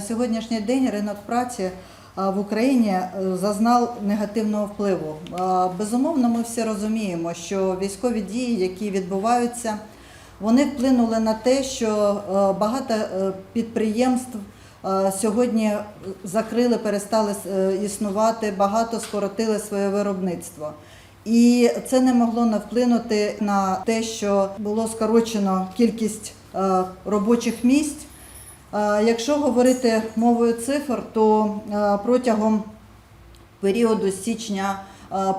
сьогоднішній день ринок праці в Україні е, зазнав негативного впливу. Безумовно, ми всі розуміємо, що військові дії, які відбуваються, вони вплинули на те, що е, багато е, підприємств е, сьогодні закрили, перестали е, існувати, багато скоротили своє виробництво. І це не могло не вплинути на те, що було скорочено кількість е, робочих місць. Якщо говорити мовою цифр, то протягом періоду січня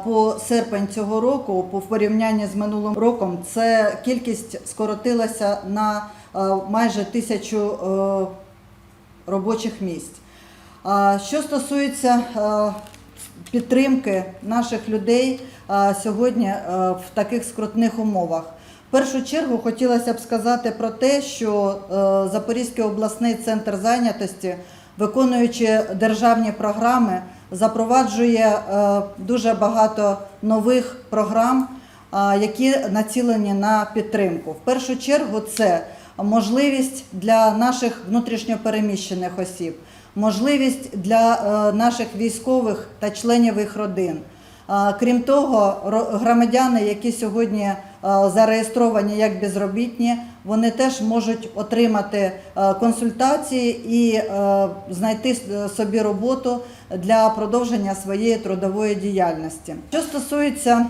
по серпень цього року, по порівнянні з минулим роком, це кількість скоротилася на майже тисячу робочих місць. Що стосується підтримки наших людей сьогодні в таких скрутних умовах. Першу чергу хотілося б сказати про те, що е, Запорізький обласний центр зайнятості, виконуючи державні програми, запроваджує е, дуже багато нових програм, які націлені на підтримку. В першу чергу це можливість для наших внутрішньопереміщених осіб, можливість для е, наших військових та членів їх родин. Крім того, громадяни, які сьогодні зареєстровані як безробітні, вони теж можуть отримати консультації і знайти собі роботу для продовження своєї трудової діяльності. Що стосується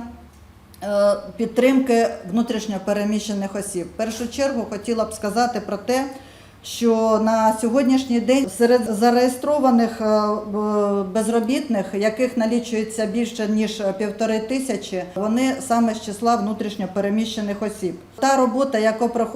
підтримки внутрішньопереміщених осіб. В першу чергу хотіла б сказати про те, що на сьогоднішній день серед зареєстрованих е, безробітних, яких налічується більше ніж півтори тисячі, вони саме з числа внутрішньопереміщених осіб. Та робота,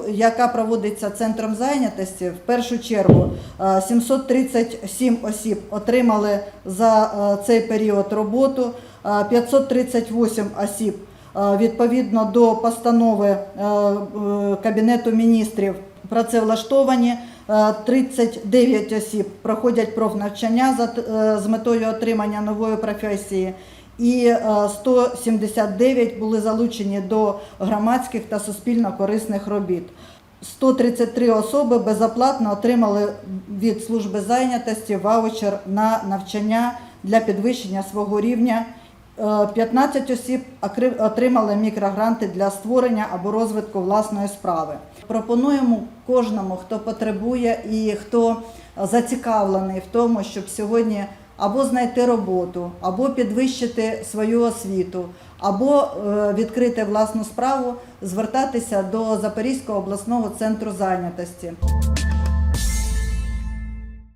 яка проводиться центром зайнятості, в першу чергу е, 737 осіб отримали за е, цей період роботу, е, 538 осіб Е, відповідно до постанови е, е, Кабінету міністрів працевлаштовані. Е, 39 осіб проходять профнавчання е, з метою отримання нової професії, і е, 179 були залучені до громадських та суспільно корисних робіт. 133 особи безоплатно отримали від служби зайнятості ваучер на навчання для підвищення свого рівня. Е, 15 осіб акри- отримали мікрогранти для створення або розвитку власної справи. Пропонуємо кожному, хто потребує і хто зацікавлений в тому, щоб сьогодні або знайти роботу, або підвищити свою освіту, або е, відкрити власну справу, звертатися до Запорізького обласного центру зайнятості.